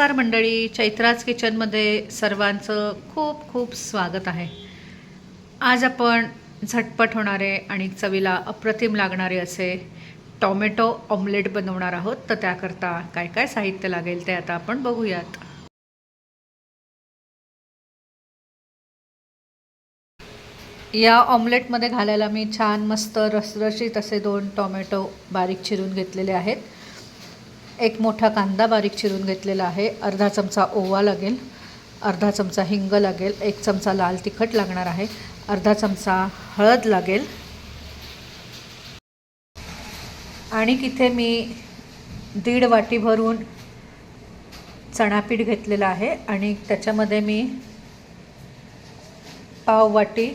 नमस्कार मंडळी चैत्राज किचनमध्ये सर्वांचं खूप खूप स्वागत आहे. आज आपण झटपट होणारे आणि चवीला अप्रतिम लागणारे असे टॉमॅटो ऑमलेट बनवणार आहोत. तर त्याकरता काय काय साहित्य लागेल ते आता आपण बघूयात. या ऑमलेटमध्ये घालायला मी छान मस्त रसरशीत असे दोन टॉमॅटो बारीक चिरून घेतलेले आहेत. एक मोठा कांदा बारीक चिरून घेतलेला आहे. अर्धा चमचा ओवा लागेल. अर्धा चमचा हिंग लागेल. एक चमचा लाल तिखट लागणार आहे. अर्धा चमचा हळद लागेल. आणि तिथे मी दीड वाटी भरून चणापीठ घेतलेलं आहे. आणि त्याच्यामध्ये मी पाव वाटी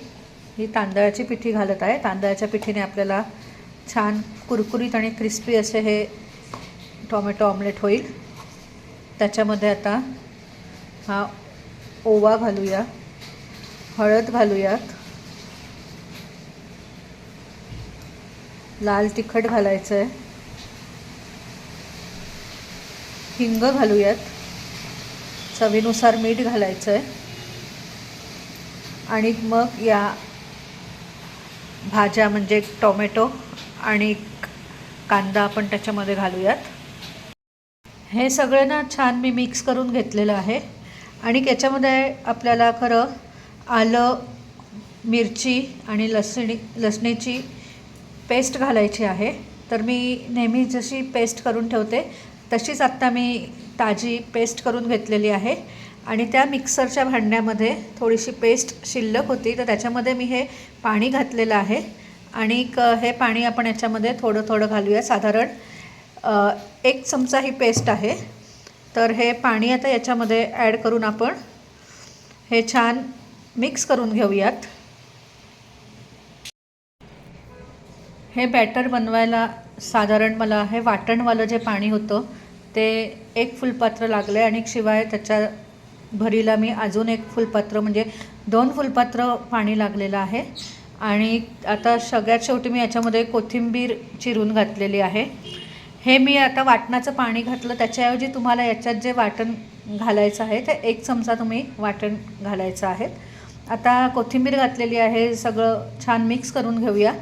ही तांदळाची पिठी घालत आहे. तांदळाच्या पिठीने आपल्याला छान कुरकुरीत आणि क्रिस्पी असे हे टॉमॅटो ऑमलेट होईल. त्याच्यामध्ये आता हा ओवा घालूया हळद घालूयात. लाल तिखट घालायचं आहे हिंग घालूयात. चवीनुसार मीठ घालायचं आहे आणि मग या भाज्या म्हणजे टोमॅटो आणि कांदा आपण त्याच्यामध्ये घालूयात. हे सगळं ना छान मी मिक्स करून घेतलेलं आहे. आणि त्याच्यामध्ये आपल्याला खरं आलं मिरची आणि लसणी लसणीची पेस्ट घालायची आहे. तर मी नेहमी जशी पेस्ट करून ठेवते तशीच आत्ता मी ताजी पेस्ट करून घेतलेली आहे. आणि त्या मिक्सरच्या भांड्यामध्ये थोडीशी पेस्ट शिल्लक होती. तर त्याच्यामध्ये मी हे पाणी घातलेलं आहे. आणि क हे पाणी आपण याच्यामध्ये थोडं थोडं घालूया. साधारण एक चमचा ही पेस्ट आहे. तर हे पाणी आता याच्यामध्ये ॲड करून आपण हे छान मिक्स करून घेऊयात. हे बॅटर बनवायला साधारण मला हे वाटणवालं जे पाणी होतं ते एक फुलपात्र लागलं आहे आणि शिवाय त्याच्या भरीला मी अजून एक फुलपात्र म्हणजे दोन फुलपात्र पाणी लागलेलं आहे. आणि आता सगळ्यात शेवटी मी याच्यामध्ये कोथिंबीर चिरून घातलेली आहे. हे मी आता वाटणाचं पाणी घातलं त्याच्याऐवजी तुम्हाला याच्यात जे वाटण घालायचं आहे ते एक चमचा तुम्ही वाटण घालायचं आहे. आता कोथिंबीर घातलेली आहे सगळं छान मिक्स करून घेऊया.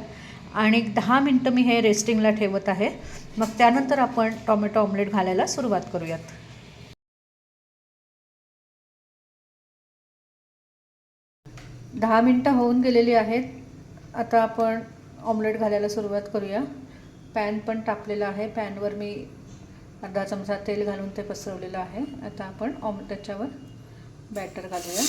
आणि दहा मिनटं मी हे रेस्टिंगला ठेवत आहे. मग त्यानंतर आपण टॉमॅटो ऑमलेट घालायला सुरुवात करूयात. दहा मिनटं होऊन गेलेली आहेत. आता आपण ऑमलेट घालायला सुरुवात करूया. पॅन पण टाकलेला आहे. पॅनवर मी अर्धा चमचा तेल घालून ते पसरवलेलं आहे. आता आपण ऑम त्याच्यावर बॅटर घालूया.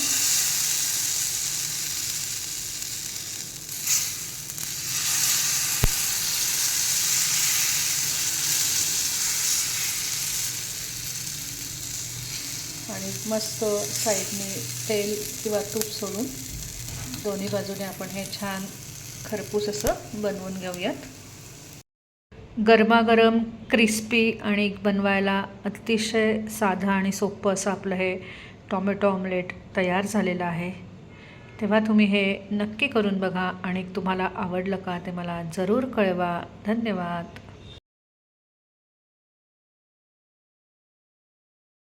आणि मस्त साईडने तेल किंवा तूप सोडून दोन्ही बाजूने आपण हे छान खरपूस असं बनवून घेऊयात. गरमागरम क्रिस्पी आणि बनवायला अतिशय साधं आणि सोपं असं आपलं हे टॉमॅटो ऑमलेट तयार झालेलं आहे. तेव्हा तुम्ही हे नक्की करून बघा आणि तुम्हाला आवडलं का ते मला जरूर कळवा. धन्यवाद.